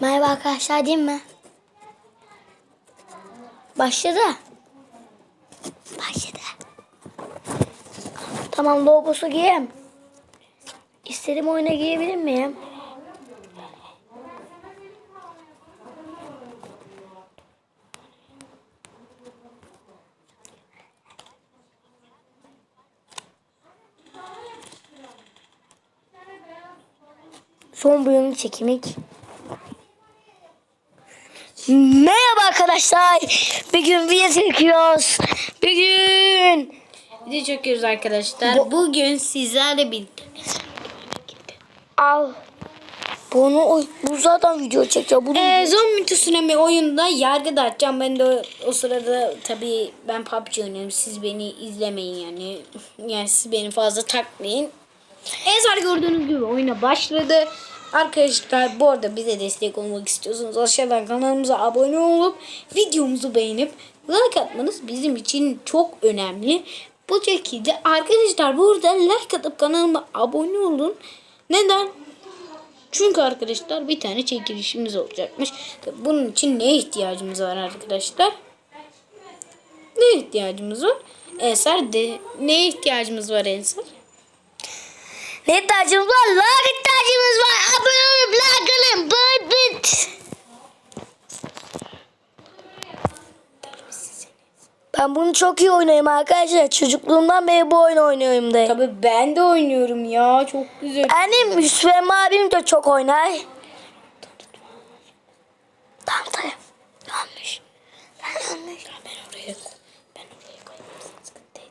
Merhaba arkadaşlar değil mi? Başladı. Başladı. Tamam logosu giyeyim. İstediğim oyuna giyebilir miyim? Son bölümün çekimik. Merhaba arkadaşlar. Bir gün video çekiyoruz. Bir gün. Video çekiyoruz arkadaşlar. Bugün sizlerle birlikte. Al. Bunu oy- bu zaten video çekiyor. Bunu Ee, Zombi Tsunami oyunda yargı dağıtacağım. Ben de o, o sırada tabii ben PUBG oynuyorum. Siz beni izlemeyin yani. Yani siz beni fazla takmayın. En son gördüğünüz gibi oyuna başladı. Arkadaşlar bu arada bize destek olmak istiyorsanız aşağıdan kanalımıza abone olup videomuzu beğenip like atmanız bizim için çok önemli. Bu şekilde arkadaşlar burada like atıp kanalıma abone olun. Neden? Çünkü arkadaşlar bir tane çekilişimiz olacakmış. Bunun için neye ihtiyacımız var arkadaşlar? Ne ihtiyacımız var? Ensar de neye ihtiyacımız var Ensar? Ne ihtiyacımız var? Like ihtiyacımız var. Abone olup like alın. Bıt bıt. Ben bunu çok iyi oynuyorum arkadaşlar. Çocukluğumdan beri bu oyunu oynuyorum da. Tabii ben de oynuyorum ya. Çok güzel. Annem Müslüman abim de çok oynar. Tamam tamam. Yanlış. Ben yanlış. Ben oraya ben oraya koyayım. Sıkıntı değil.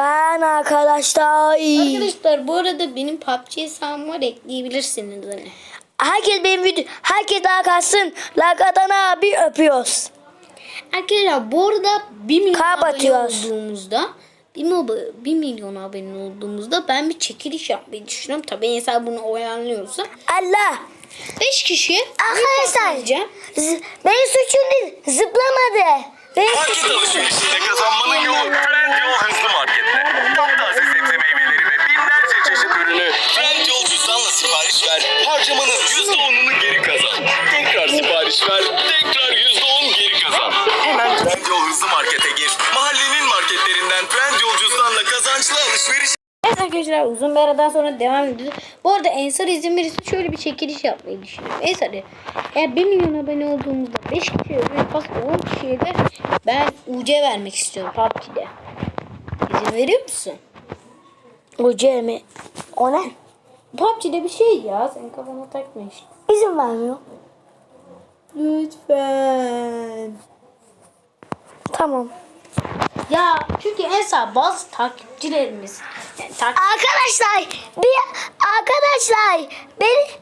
Ben arkadaşlar. Arkadaşlar bu arada benim PUBG hesabım var ekleyebilirsiniz hani. Herkes benim video, herkes daha kalsın. Like atana abi öpüyoruz. Arkadaşlar bu arada 1 milyon Kalp abone atıyoruz. olduğumuzda 1, mob- 1 milyon abone olduğumuzda ben bir çekiliş yapmayı düşünüyorum. Tabii insan bunu oyanlıyorsa. Allah. 5 kişi Arkadaşlar. benim suçum değil. Zıplamadı. Benim Market alışverişinde kazanmanın yolu Trendyol Hızlı Market'te. Taptaze sebze meyveleri ve binlerce çeşit ürünü Trendyol cüzdanla sipariş ver. Harcamanın %10'unu geri kazan. Tekrar sipariş ver. Tekrar %10 geri kazan. Hemen Trendyol Hızlı Market'e gir. Mahallenin marketlerinden Trendyol cüzdanla kazançlı alışveriş arkadaşlar uzun bir aradan sonra devam ediyoruz. Bu arada Ensar izin verirse şöyle bir çekiliş yapmayı düşünüyorum. Ensar eğer 1 milyon abone olduğumuzda 5 kişiye ve pasta 10 kişiye de ben UC vermek istiyorum PUBG'de. İzin veriyor musun? O Jeremy. O ne? PUBG'de bir şey ya. Senin kafana takma işte. İzin vermiyor. Lütfen. Tamam. Ya çünkü Ensar bazı takipçilerimiz yani Arkadaşlar bir arkadaşlar beni.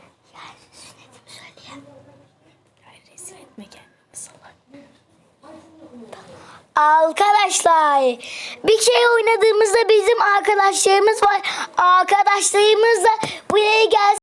Arkadaşlar bir şey oynadığımızda bizim arkadaşlarımız var. Arkadaşlarımız da buraya gelsin